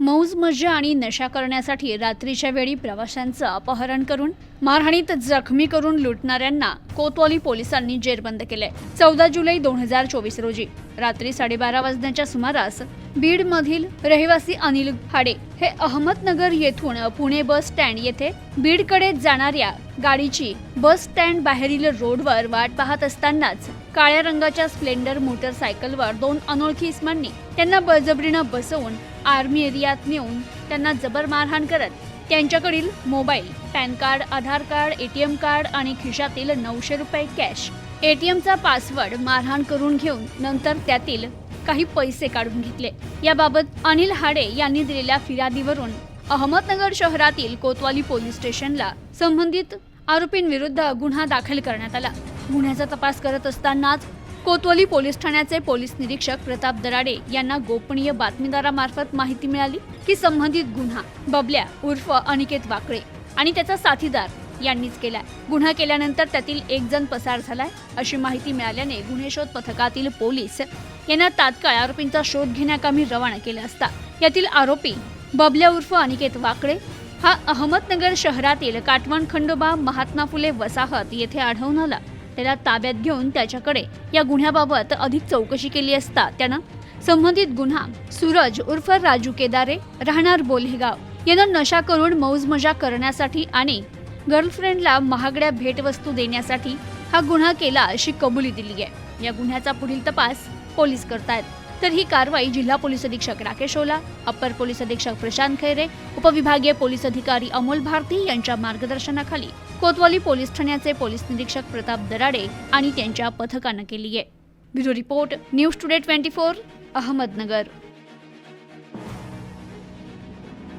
मौज मजा आणि नशा करण्यासाठी रात्रीच्या वेळी प्रवाशांचं अपहरण करून मारहाणीत जखमी करून लुटणाऱ्यांना कोतवाली पोलिसांनी जेरबंद केले चौदा जुलै दोन हजार चोवीस रोजी रात्री साडेबारा वाजण्याच्या सुमारास बीड मधील रहिवासी अनिल हाडे हे अहमदनगर येथून पुणे बस स्टँड येथे बीडकडे जाणाऱ्या गाडीची बस स्टँड बाहेरील रोडवर वाट पाहत असतानाच काळ्या रंगाच्या स्प्लेंडर मोटरसायकलवर दोन अनोळखी इसमांनी त्यांना बळजबरीनं बसवून आर्मी एरियात नेऊन त्यांना जबर मारहाण करत त्यांच्याकडील mobile pan card Aadhaar card ATM card आणि खिशातील नऊशे रुपये कॅश एटीएमचा पासवर्ड मारहाण करून घेऊन नंतर त्यातील काही पैसे काढून घेतले. याबाबत अनिल हाडे यांनी दिलेल्या फिर्यादीवरून अहमदनगर शहरातील कोतवाली पोलीस स्टेशनला संबंधित आरोपींविरुद्ध गुन्हा दाखल करण्यात आला. गुन्ह्याचा तपास करत असतानाच कोतवाली पोलीस ठाण्याचे पोलीस निरीक्षक प्रताप दराडे यांना गोपनीय बातमीदारामार्फत माहिती मिळाली की संबंधित गुन्हा बबल्या उर्फ अनिकेत वाकळे आणि त्याचा साथीदार यांनीच केलाय. गुन्हा केल्यानंतर त्यातील एक जण पसार झालाय अशी माहिती मिळाल्याने गुन्हे शोध पथकातील पोलीस यांना तात्काळ आरोपींचा शोध घेण्याकामी रवाना केले असता. यातील आरोपी बबल्या उर्फ अनिकेत वाकडे. हा अहमदनगर शहरातील काटवण खंडोबा महात्मा फुले वसाहत येथे आढळून आला. त्याला ताब्यात घेऊन त्याच्याकडे या गुन्ह्याबाबत अधिक चौकशी केली असता त्यानं संबंधित गुन्हा सूरज उर्फ राजू केदारे राहणार बोल्हेगाव यानं नशा करून मौज मजा करण्यासाठी आणि गर्लफ्रेंडला महागड्या भेटवस्तू देण्यासाठी हा गुन्हा केला अशी कबुली दिली आहे. या गुन्ह्याचा पुढील तपास पोलीस करतायत. तर ही कारवाई जिल्हा पोलीस अधीक्षक राकेश ओला अप्पर पोलीस अधीक्षक प्रशांत खैरे उपविभागीय पोलीस अधिकारी अमोल भारती यांच्या मार्गदर्शनाखाली कोतवाली पोलीस ठाण्याचे पोलीस निरीक्षक प्रताप दराडे आणि त्यांच्या पथकानं केली आहे. Bureau report news today twenty four Ahmednagar.